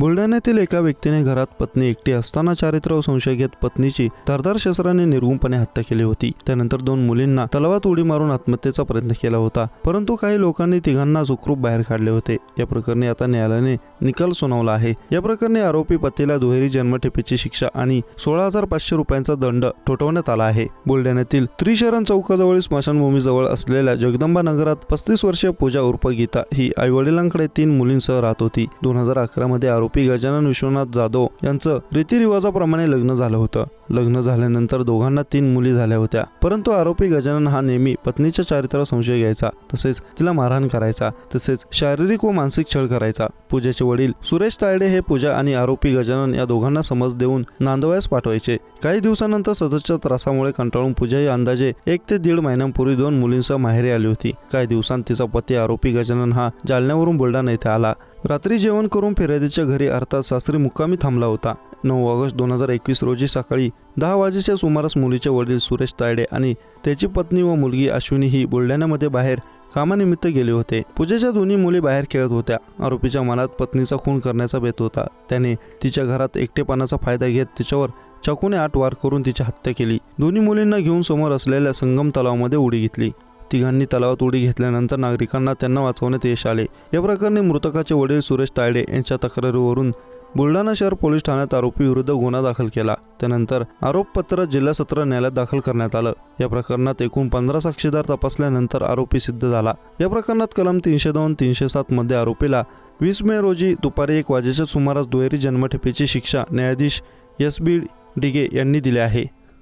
बुलढाण्यातील एका व्यक्तीने घरात पत्नी एकटी असताना चारित्र्यावर संशय घेत पत्नीची धारदार शस्त्राने निर्गुणपणे हत्या केली होती. त्यानंतर दोन मुलींना तलावात उडी मारून आत्महत्येचा प्रयत्न केला होता. परंतु काही लोकांनी तिघांना सुखरूप बाहेर काढले होते. या प्रकरणी आता न्यायालयाने निकाल सुनावला आहे. या प्रकरणी आरोपी पतीला दुहेरी जन्मठेपेची शिक्षा आणि सोळा हजार पाचशे रुपयांचा दंड ठोठवण्यात आला आहे. बुलढाण्यातील त्रिशरण चौकाजवळील स्मशानभूमीजवळ असलेल्या जगदंबा नगरात पस्तीस वर्षीय पूजा उर्फ गीता ही आईवडिलांकडे तीन मुलींसह राहत होती. दोन हजार अकरा मध्ये आरोपी गजानन विश्वनाथ जाधव यांचं रीतिरिवाजाप्रमाणे लग्न झालं होतं. लग्न झाल्यानंतर दोघांना तीन मुली झाल्या होत्या. परंतु आरोपी गजानन हा नेहमी पत्नीच्या चारित्र्यावर संशय घ्यायचा. तसेच तिला मारहाण करायचा. तसेच शारीरिक व मानसिक छळ करायचा. पूजेचे वडील सुरेश तायडे हे पूजा आणि आरोपी गजानन या दोघांना समज देऊन नांदवयास पाठवायचे. काही दिवसानंतर सततच्या त्रासामुळे कंटाळून पूजा ही अंदाजे एक ते दीड महिन्यांपूर्वी दोन मुलींसह माहेरी आली होती. काही दिवसांत तिचा पती आरोपी गजानन हा जालन्यावरून बुलढाणा येथे आला. रात्री जेवण करून फिर्यादीच्या घरी अर्थात सासरी मुक्कामी थांबला होता. नऊ ऑगस्ट दोन हजार एकवीस रोजी सकाळी दहा वाजेच्या सुमारास मुलीचे वडील सुरेश तायडे आणि त्याची पत्नी व मुलगी अश्विनी ही बुलढाण्यामध्ये बाहेर कामानिमित्त गेले होते. पूजेच्या दोन्ही मुली बाहेर खेळत होत्या. आरोपीच्या मनात पत्नीचा खून करण्याचा बेत होता. त्याने तिच्या घरात एकटेपणाचा फायदा घेत तिच्यावर चाकूने आठ वार करून तिची हत्या केली. दोन्ही मुलींना घेऊन समोर असलेल्या संगम तलावामध्ये उडी घेतली. तिघांनी तलावात उडी घेतल्यानंतर नागरिकांना त्यांना वाचवण्यात यश आले. या प्रकरणी मृतकाचे वडील सुरेश तायडे यांच्या तक्रारीवरून बुलढाणा शहर पोलीस ठाण्यात आरोपी विरुद्ध गुन्हा दाखल केला. त्यानंतर आरोपपत्र जिल्हा सत्र न्यायालयात दाखल करण्यात आलं. या प्रकरणात एकूण पंधरा साक्षीदार तपासल्यानंतर आरोपी सिद्ध झाला. या प्रकरणात कलम तीनशे दोन तीनशे सात मध्ये आरोपीला वीस मे रोजी दुपारी एक वाजेच्या सुमारास दुहेरी जन्मठेपेची शिक्षा न्यायाधीश एस बी डिगे यांनी दिली आहे.